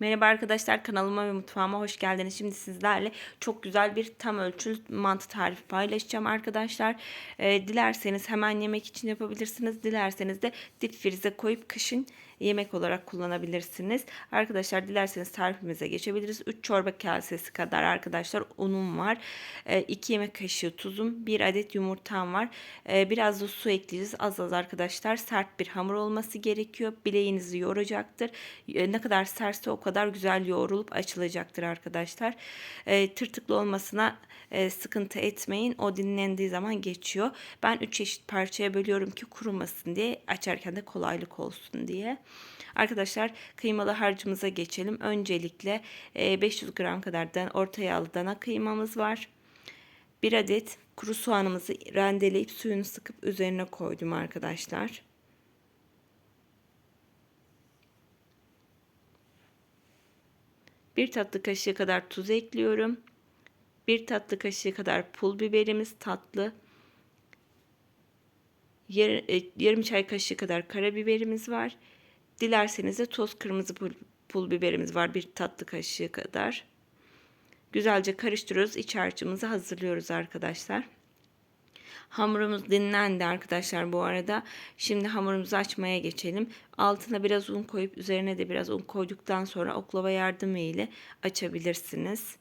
Merhaba arkadaşlar kanalıma ve mutfağıma hoş geldiniz. Şimdi sizlerle çok güzel bir tam ölçülü mantı tarifi paylaşacağım arkadaşlar. Ee, dilerseniz hemen yemek için yapabilirsiniz. Dilerseniz de dip frize koyup kışın yemek olarak kullanabilirsiniz. Arkadaşlar dilerseniz tarifimize geçebiliriz. 3 çorba kasesi kadar arkadaşlar unum var. 2 yemek kaşığı tuzum, 1 adet yumurtam var. Ee, biraz da su ekleyeceğiz. Az az arkadaşlar sert bir hamur olması gerekiyor. Bileğinizi yoracaktır. Ee, ne kadar sertse o kadar güzel yoğrulup açılacaktır arkadaşlar. Ee, tırtıklı olmasına e, sıkıntı etmeyin. O dinlendiği zaman geçiyor. Ben 3 eşit parçaya bölüyorum ki kurumasın diye açarken de kolaylık olsun diye. Arkadaşlar kıymalı harcımıza geçelim. Öncelikle 500 e, gram kadar orta yağlı dana kıymamız var. Bir adet kuru soğanımızı rendeleyip suyunu sıkıp üzerine koydum arkadaşlar. Bir tatlı kaşığı kadar tuz ekliyorum. Bir tatlı kaşığı kadar pul biberimiz tatlı. E, yarım çay kaşığı kadar karabiberimiz var. Dilerseniz de toz kırmızı pul, pul biberimiz var bir tatlı kaşığı kadar. Güzelce karıştırıyoruz. İç harcımızı hazırlıyoruz arkadaşlar. Hamurumuz dinlendi arkadaşlar bu arada. Şimdi hamurumuzu açmaya geçelim. Altına biraz un koyup üzerine de biraz un koyduktan sonra oklava yardımı ile açabilirsiniz.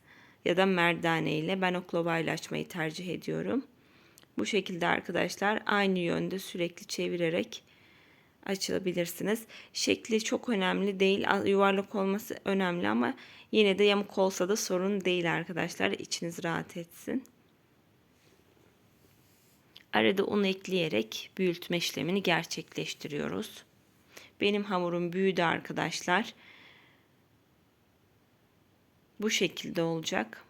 Ya da merdane ile. Ben oklava ile açmayı tercih ediyorum. Bu şekilde arkadaşlar aynı yönde sürekli çevirerek açılabilirsiniz. Şekli çok önemli değil. Yuvarlak olması önemli ama yine de yamuk olsa da sorun değil arkadaşlar. İçiniz rahat etsin. Arada un ekleyerek büyütme işlemini gerçekleştiriyoruz. Benim hamurum büyüdü arkadaşlar. Bu şekilde olacak.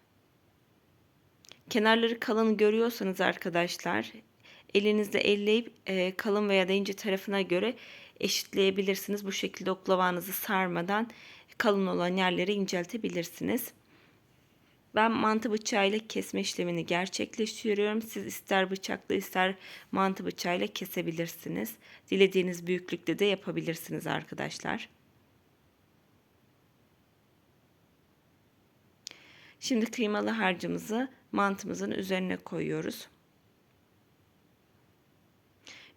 Kenarları kalın görüyorsanız arkadaşlar elinizde elleyip e, kalın veya da ince tarafına göre eşitleyebilirsiniz. Bu şekilde oklavanızı sarmadan kalın olan yerleri inceltebilirsiniz. Ben mantı bıçağıyla kesme işlemini gerçekleştiriyorum. Siz ister bıçakla ister mantı bıçağıyla kesebilirsiniz. Dilediğiniz büyüklükte de yapabilirsiniz arkadaşlar. Şimdi kıymalı harcımızı mantımızın üzerine koyuyoruz.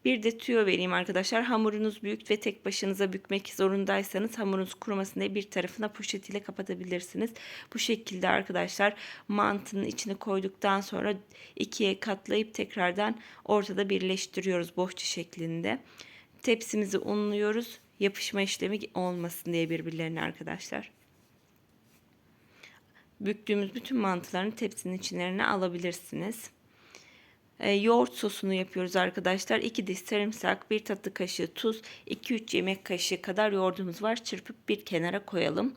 Bir de tüyo vereyim arkadaşlar. Hamurunuz büyük ve tek başınıza bükmek zorundaysanız hamurunuz kurumasın diye bir tarafına poşet ile kapatabilirsiniz. Bu şekilde arkadaşlar mantının içine koyduktan sonra ikiye katlayıp tekrardan ortada birleştiriyoruz bohça şeklinde. Tepsimizi unluyoruz. Yapışma işlemi olmasın diye birbirlerine arkadaşlar. Büktüğümüz bütün mantılarını tepsinin içlerine alabilirsiniz e, yoğurt sosunu yapıyoruz arkadaşlar. 2 diş sarımsak, 1 tatlı kaşığı tuz, 2-3 yemek kaşığı kadar yoğurdumuz var. Çırpıp bir kenara koyalım.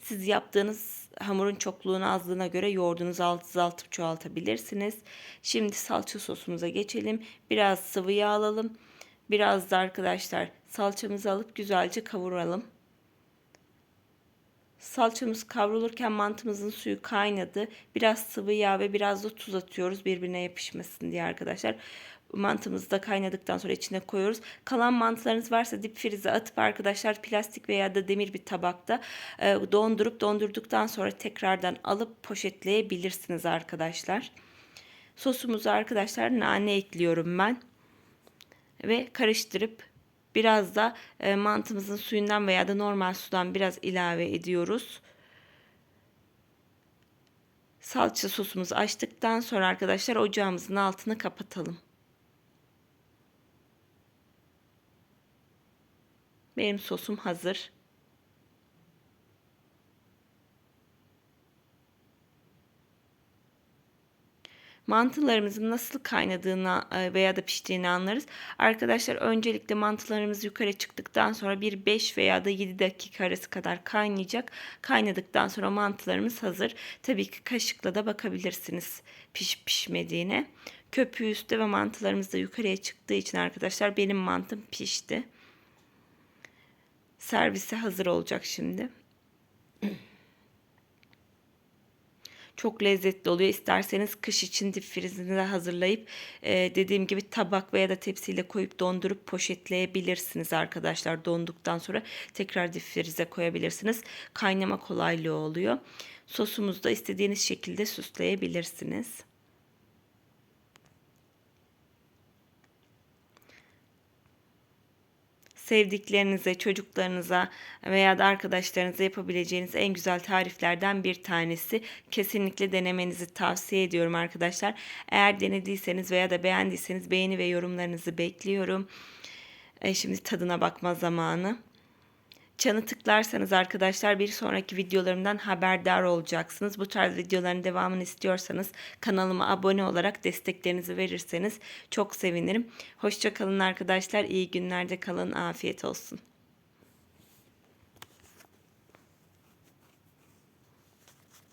Siz yaptığınız hamurun çokluğuna azlığına göre yoğurdunuzu azaltıp çoğaltabilirsiniz. Şimdi salça sosumuza geçelim. Biraz sıvı yağ alalım. Biraz da arkadaşlar salçamızı alıp güzelce kavuralım. Salçamız kavrulurken mantımızın suyu kaynadı. Biraz sıvı yağ ve biraz da tuz atıyoruz birbirine yapışmasın diye arkadaşlar. Mantımızı da kaynadıktan sonra içine koyuyoruz. Kalan mantılarınız varsa dip frize atıp arkadaşlar plastik veya da demir bir tabakta e, dondurup dondurduktan sonra tekrardan alıp poşetleyebilirsiniz arkadaşlar. Sosumuzu arkadaşlar nane ekliyorum ben. Ve karıştırıp Biraz da e, mantımızın suyundan veya da normal sudan biraz ilave ediyoruz. Salça sosumuzu açtıktan sonra arkadaşlar ocağımızın altını kapatalım. Benim sosum hazır. Mantılarımızın nasıl kaynadığını e, veya da piştiğini anlarız. Arkadaşlar öncelikle mantılarımız yukarı çıktıktan sonra bir 5 veya da 7 dakika arası kadar kaynayacak. Kaynadıktan sonra mantılarımız hazır. Tabii ki kaşıkla da bakabilirsiniz pişip pişmediğine. Köpüğü üstte ve mantılarımız da yukarıya çıktığı için arkadaşlar benim mantım pişti. Servise hazır olacak şimdi. Çok lezzetli oluyor. İsterseniz kış için dip frizinde hazırlayıp e, dediğim gibi tabak veya da tepsiyle koyup dondurup poşetleyebilirsiniz arkadaşlar. Donduktan sonra tekrar dip frize koyabilirsiniz. Kaynama kolaylığı oluyor. Sosumuzu da istediğiniz şekilde süsleyebilirsiniz. Sevdiklerinize, çocuklarınıza veya da arkadaşlarınıza yapabileceğiniz en güzel tariflerden bir tanesi. Kesinlikle denemenizi tavsiye ediyorum arkadaşlar. Eğer denediyseniz veya da beğendiyseniz beğeni ve yorumlarınızı bekliyorum. E, şimdi tadına bakma zamanı. Çanı tıklarsanız arkadaşlar bir sonraki videolarımdan haberdar olacaksınız. Bu tarz videoların devamını istiyorsanız kanalıma abone olarak desteklerinizi verirseniz çok sevinirim. Hoşçakalın arkadaşlar. İyi günlerde kalın. Afiyet olsun.